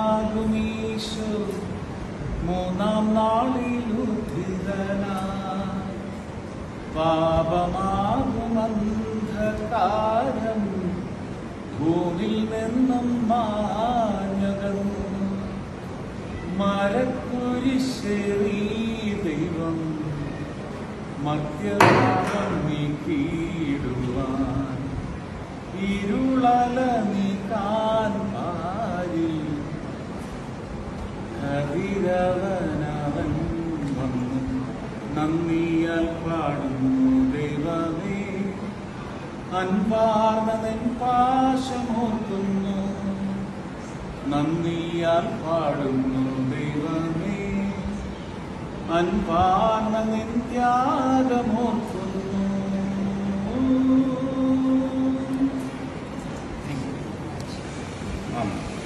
ദൈവപുത്രനാകുമീശോ മൂന്നാം നാളിലുദ്ധിതനാ പാപമാകുമന്ധകാരം ഭൂമിൽ നിന്നും മാഞ്ഞകന്നു മരക്കുരിശേറി ദൈവം മധ്യഭാഗം നീക്കിയിടുവാൻ. ഇരുളല നീക്കാൻ പാരിൽ കതിരവനവൻ വന്നു. നന്ദിയാൽ പാടുന്നു ദൈവമേ അൻപാർന്ന പാശമോക്കുന്നു നന്ദിയാൽ പാടുന്നു Thank you.